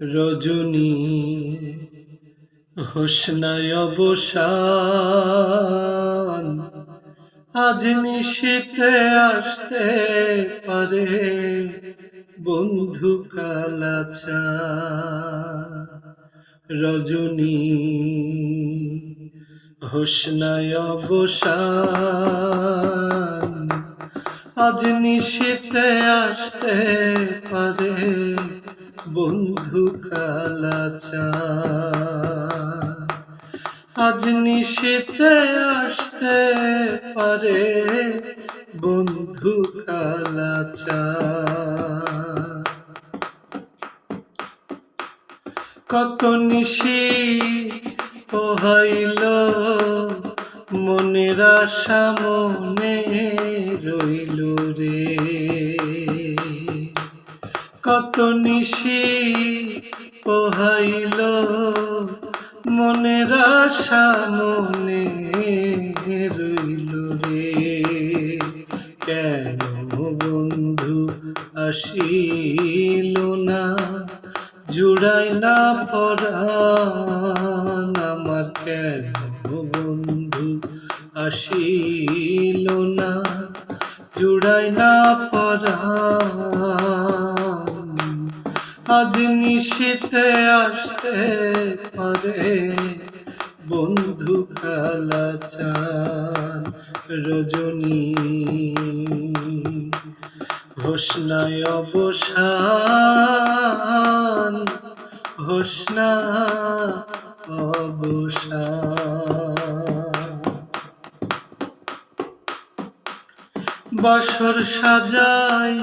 রজনী, হোসনায় অবসান। আজ নিশীতে আসতে পারে বন্ধু কালাচা। রজনী, হোসনায় অবসান। আজ নিশীতে আসতে পারে বন্ধু কালাচা আজ নিশীতে আসতে পারে বন্ধু কালাচা কত নিশি পোহাইল মনের আশা মনে রইল রে। কত নিশি পোহাইল, মনের আশা মনে রইল রে। কেন বন্ধু আসিল না, জুড়াই না পরাণ আমার। কেন বন্ধু আসিল না, জুড়াই না পরাণ আজ নিশীতে আসতে পারে। বন্ধু কালাচান রজনী। হোসনায় অবসান হোসনা অবসান। বছর সাজাই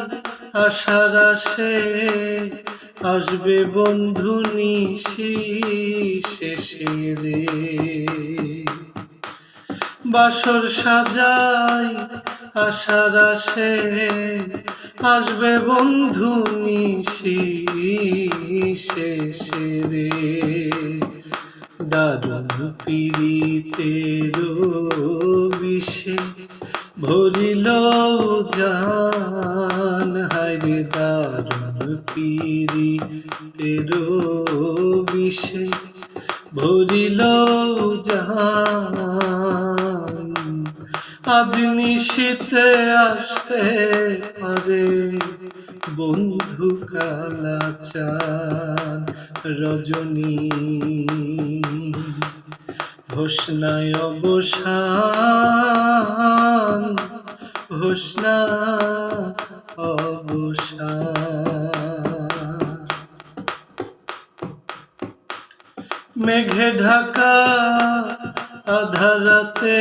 আশার আসে আসবে বন্ধু নিশি শেষে রে বাসর সাজাই আশার আসে, আসবে বন্ধু নিশি শেষে রে দারুণ পীড়িতের বিষে ভরিল জান, হায়রে দারুণ পীড়িতের বিষে ভরিল জান আজ নিশীতে আসতে পারে বন্ধু কালাচান রজনী। ঘোষণায় অবসান ঘোষণা অবসান। মেঘে ঢাকা আধারাতে,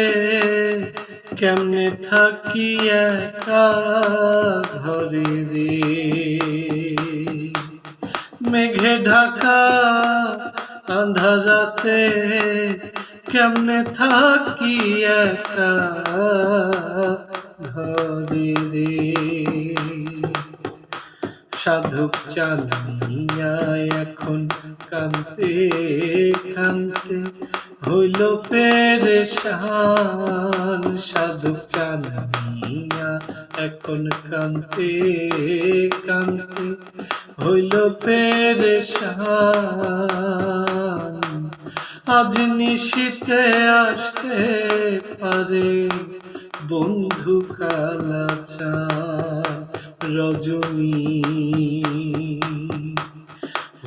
কেমনে থাকি একা ঘরে রে? মেঘে ঢাকা আধারাতে, কেমনে থাকি একা ঘরে রে? সাধক চালিয়া এখন কান্তে কান্তে হইল পেরে পেরেশান। সাধক চালিয়া এখন কান্তে কান্তে হইল পেরে পেরেশান। আজ নিশীতে আসতে পারে বন্ধু কালাচা রজনী।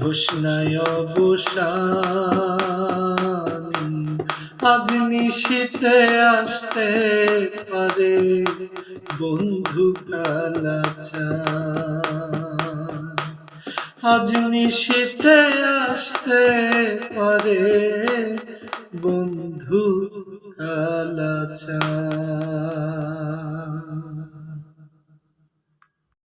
হোসনায় অবসান। আজ নিশীতে আসতে পারে বন্ধু কালাচা। আজ নিশীতে আসতে পারে বন্ধু কালাচা।